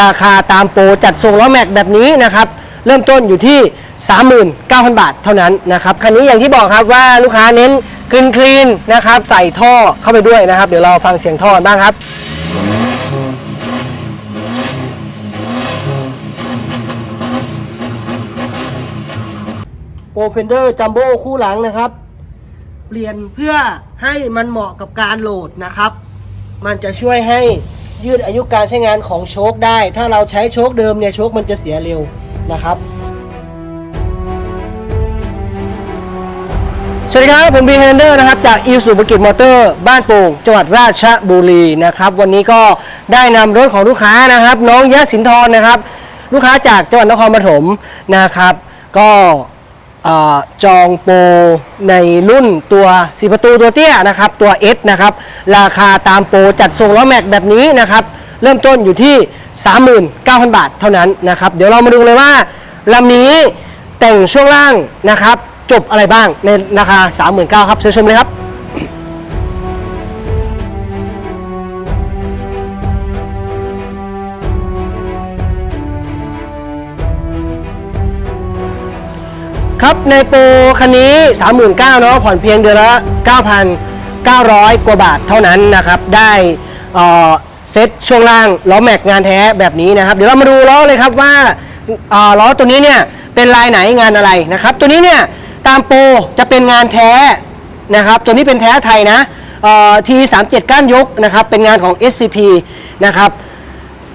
ราคาตามโปรจัดส่งล้อแม็กแบบนี้นะครับ เริ่มต้นอยู่ที่ 39,000 บาทเท่านั้นนะครับคันนี้อย่างที่บอกครับว่าลูกค้าเน้นคลีนคลีนนะครับใส่ท่อเข้าไปด้วยนะครับ เดี๋ยวเราฟังเสียงท่อกันบ้างครับโปรเฟนเดอร์จัมโบ้คู่หลังนะครับ เปลี่ยนเพื่อให้มันเหมาะกับการโหลดนะครับ มันจะช่วยให้ ยืดอายุการใช้งานของโชคได้ ถ้าเราใช้โชคเดิมเนี่ยโชคมันจะเสียเร็วนะครับสวัสดีครับ ผมบีเฮนเดอร์นะครับ จากอีสุบกิจมอเตอร์บ้านโป่งจังหวัดราชบุรีนะครับ วันนี้ก็ได้นำรถของลูกค้านะครับ น้องยะสินทรนะครับ ลูกค้าจากจังหวัดนครปฐมนะครับ ก็ จองโปรในรุ่นตัวสีประตูตัวเตี้ยนะครับ ตัว S นะครับ ราคาตามโปรจัดส่งล้อแม็กแบบนี้นะครับ เริ่มต้นอยู่ที่ 39,000 บาทเท่านั้นนะครับ เดี๋ยวเรามาดูเลยว่าลำนี้แต่งช่วงล่างนะครับ จบอะไรบ้างในราคา 39,000ครับเชิญชมเลยครับ ครับในโปรคันนี้ 39,000เนาะผ่อนเพียงเดือนละ 9,900 กว่าบาทเท่านั้นนะครับ ได้เซ็ตช่วงล่างล้อแม็กงานแท้แบบนี้นะครับ เดี๋ยวเรามาดูล้อเลยครับว่าล้อตัวนี้เนี่ยเป็นลายไหนงานอะไรนะครับ ตัวนี้เนี่ยตามโปรจะเป็นงานแท้นะครับ ตัวนี้เป็นแท้ไทยนะทีสามเจ็ดก้านยกนะครับเป็นงานของ SCP นะครับ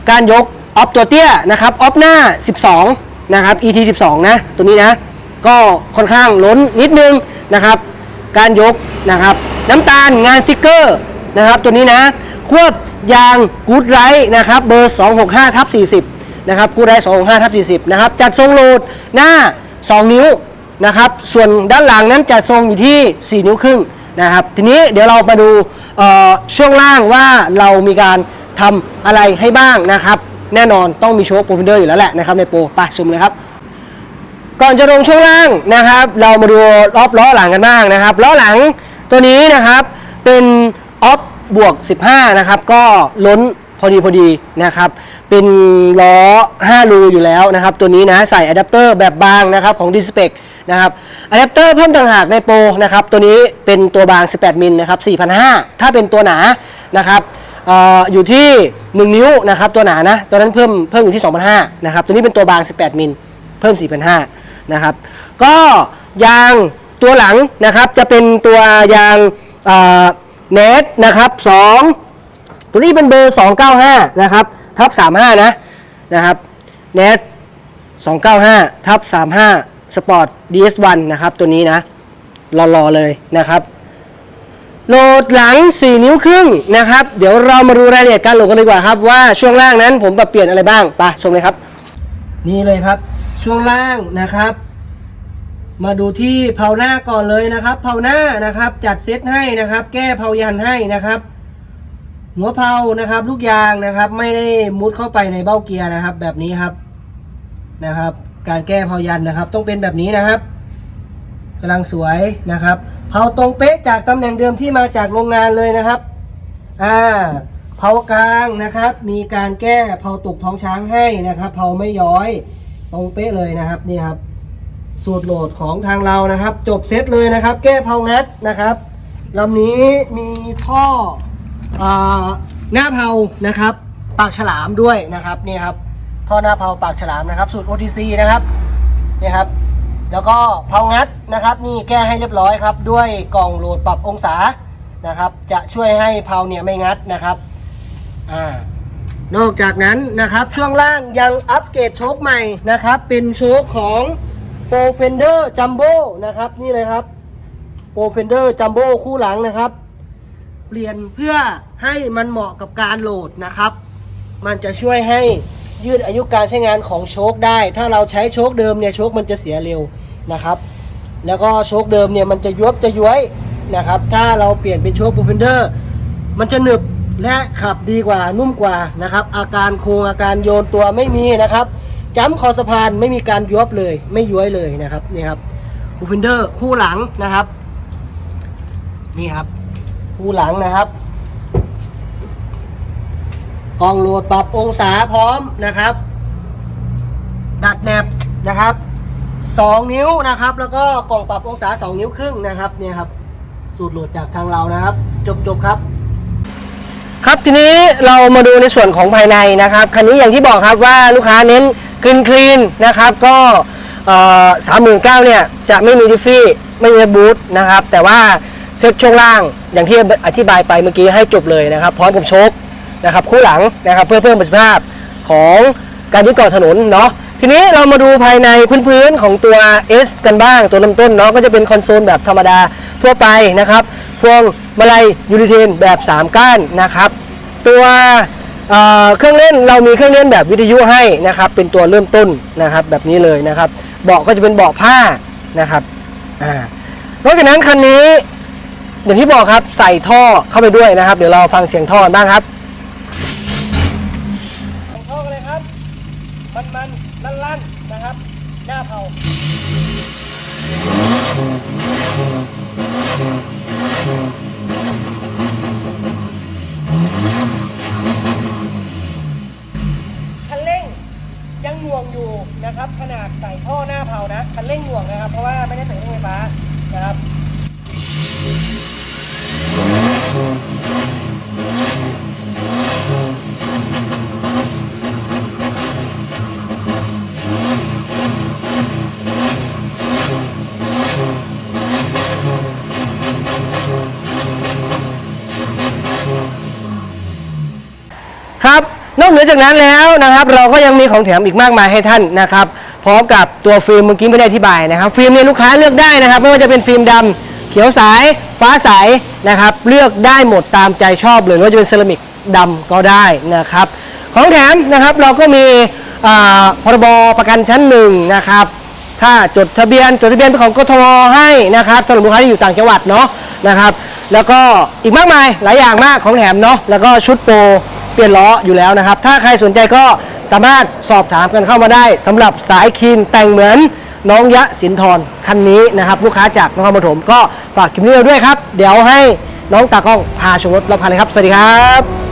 การยกออฟตัวเตี้ยนะครับออฟหน้า 12 นะครับ ET 12 นะ ตัวนี้นะ ก็ค่อนข้างล้นนิดนึงนะครับ การยกนะครับ น้ำตาลงานติ๊กเกอร์นะครับ ตัวนี้นะควบยางกูดไรนะครับเบอร์ 265ทับ40นะครับกูดไร265ทับ40นะครับจัดทรงโหลดหน้า 2 นิ้วนะครับส่วนด้านหลังนั้นจัดทรงอยู่ที่ 4 นิ้วครึ่งนะครับทีนี้เดี๋ยวเรามาดูช่วงล่างว่าเรามีการทำอะไรให้บ้างนะครับ แน่นอนต้องมีโชคโปรฟินเดอร์อยู่แล้วแหละนะครับในโปรไปชมเลยครับ ก่อนจะลงช่วงล่างนะครับ เรามาดูรอบล้อหลังกันบ้างนะครับล้อหลังตัวนี้นะครับเป็นออฟบวก 15 นะครับ ก็ล้นพอดีพอดีนะครับ เป็นล้อ 5 รูอยู่แล้วนะครับ ตัวนี้นะใส่อะแดปเตอร์แบบบางนะครับของ d i s p e c นะครับอะแดปเตอร์เพิ่มต่างหากในโปรนะครับ ตัวนี้เป็นตัวบาง 18 มิลนะครับ4,500 ถ้าเป็นตัวหนานะครับอออยู่ที่ 1 นิ้วนะครับ ตัวหนานะ ตัวนั้นเพิ่มเพิ่มอยู่ที่2,500นะครับ ตัวนี้เป็นตัวบาง 18 มิล เพิ่ม4,500 นะครับ ก็ยางตัวหลังนะครับจะเป็นตัวยางเนทนะครับ2ตัวนี้เป็นเบอร์ 295 นะครับ ทับ 35 นะนะครับเนท295 ทับ 35 สปอร์ต DS1 นะครับ ตัวนี้นะรอๆเลยนะครับโหลดหลัง 4 นิ้วครึ่งนะครับ เดี๋ยวเรามาดูรายละเอียดการโหลดกันดีกว่าครับ ว่าช่วงล่างนั้นผมปรับเปลี่ยนอะไรบ้างไปชมเลยครับ นี่เลยครับ ช่วงล่างนะครับ มาดูที่เผาหน้าก่อนเลยนะครับ เผาหน้านะครับ จัดเซตให้นะครับ แก้เผายันให้นะครับหัวเผานะครับ ลูกยางนะครับ ไม่ได้มุดเข้าไปในเบ้าเกียร์นะครับ แบบนี้ครับนะครับ การแก้เผายันนะครับ ต้องเป็นแบบนี้นะครับกำลังสวยนะครับ เผาตรงเป๊ะจากตำแหน่งเดิมที่มาจากโรงงานเลยนะครับอ่าเผากลางนะครับ มีการแก้เผาตกท้องช้างให้นะครับ เผาไม่ย้อย ตรงเป๊ะเลยนะครับนี่ครับ สูตรโหลดของทางเรานะครับ จบเซตเลยนะครับ แก้เผางัดนะครับลำนี้มีท่ออหน้าเผานะครับ ปากฉลามด้วยนะครับนี่ครับท่อหน้าเผาปากฉลามนะครับ สูตร OTC นะครับนี่ครับ แล้วก็เผางัดนะครับ นี่แก้ให้เรียบร้อยครับ ด้วยกล่องโหลดปรับองศานะครับ จะช่วยให้เผาเนี่ยไม่งัดนะครับอ่า นอกจากนั้นนะครับช่วงล่างยังอัปเกรดโชคใหม่นะครับ เป็นโชคของโปรเฟนเดอร์จัมโบ้นะครับนี่เลยครับโปรเฟนเดอร์จัมโบ้คู่หลังนะครับ เปลี่ยนเพื่อให้มันเหมาะกับการโหลดนะครับ มันจะช่วยให้ยืดอายุการใช้งานของโชคได้ ถ้าเราใช้โชคเดิมเนี่ยโชคมันจะเสียเร็วนะครับ แล้วก็โชคเดิมเนี่ยมันจะยวบจะย้วยนะครับ ถ้าเราเปลี่ยนเป็นโชคโปรเฟนเดอร์มันจะหนึบ และขับดีกว่านุ่มกว่านะครับ อาการโค้งอาการโยนตัวไม่มีนะครับจ้ำคอสะพานไม่มีการยบเลย ไม่ย้วยเลยนะครับนี่ครับบูฟินเดอร์คู่หลังนะครับ นี่ครับ คู่หลังนะครับกล้องโหลดปรับองศาพร้อมนะครับ ดัดแนบนะครับ2นิ้วนะครับ แล้วก็กล่องปรับองศา2นิ้วครึ่งนะครับเนี่ยครับ สูตรโหลดจากทางเรานะครับ จบจบครับ ครับทีนี้เรามาดูในส่วนของภายในนะครับคันนี้อย่างที่บอกครับว่าลูกค้าเน้นคลีนคลีนนะครับก็สามหมื่นเก้าเนี่ยจะไม่มีดิฟฟี่ไม่มีบูทนะครับแต่ว่าเซ็ตช่วงล่างอย่างที่อธิบายไปเมื่อกี้ให้จบเลยนะครับ พร้อมกับโชคนะครับคู่หลังนะครับเพื่อเพิ่มประสิทธิภาพของการยึดเกาะถนนเนาะทีนี้เรามาดูภายในพื้นๆของตัว S กันบ้างตัวลำต้นเนาะก็จะเป็นคอนโซลแบบธรรมดาทั่วไปนะครับพวง มาลัยยูริเทนแบบ 3 ก้านนะครับ ตัวเเครื่องเล่นเรามีเครื่องเล่นแบบวิทยุให้นะครับ เป็นตัวเริ่มต้นนะครับแบบนี้เลยนะครับเบาะก็จะเป็นเบาะผ้านะครับอ่านอกจากนั้นคันนี้อย่างที่บอกครับใส่ท่อเข้าไปด้วยนะครับ เดี๋ยวเราฟังเสียงท่อกันบ้างครับท่อกันเลยครับมันมันลั่นลั่นนะครับ หน้าเผา คันเร่งยังหน่วงอยู่นะครับ ขนาดใส่ท่อหน้าเผานะคันเร่งหน่วงนะครับ เพราะว่าไม่ได้ใส่เครื่องไฟฟ้านะครับครับ นั้นแล้วนะครับ เราก็ยังมีของแถมอีกมากมายให้ท่านนะครับ พร้อมกับตัวฟิล์มเมื่อกี้ไม่ได้อธิบายนะครับ ฟิล์มเนี่ยลูกค้าเลือกได้นะครับ ไม่ว่าจะเป็นฟิล์มดำเขียวสายฟ้าใสนะครับ เลือกได้หมดตามใจชอบเลยไม่ว่าจะเป็นเซรามิกดำก็ได้นะครับ ของแถมนะครับเราก็มีอ่าพรบประกันชั้นหนึ่งนะครับ ถ้าจดทะเบียนจดทะเบียนเป็นของกทมให้นะครับสำหรับลูกค้าที่อยู่ต่างจังหวัดเนาะนะครับ แล้วก็อีกมากมายหลายอย่างมากของแถมเนาะแล้วก็ชุดโปร เปลี่ยนล้ออยู่แล้วนะครับ ถ้าใครสนใจก็สามารถสอบถามกันเข้ามาได้สำหรับสายคีนแต่งเหมือนน้องยะสินทรคันนี้นะครับ ลูกค้าจากนครปฐมก็ฝากคลิปนี้ไว้ด้วยครับ เดี๋ยวให้น้องตากล้องพาชมรถเราพาเลยครับ สวัสดีครับ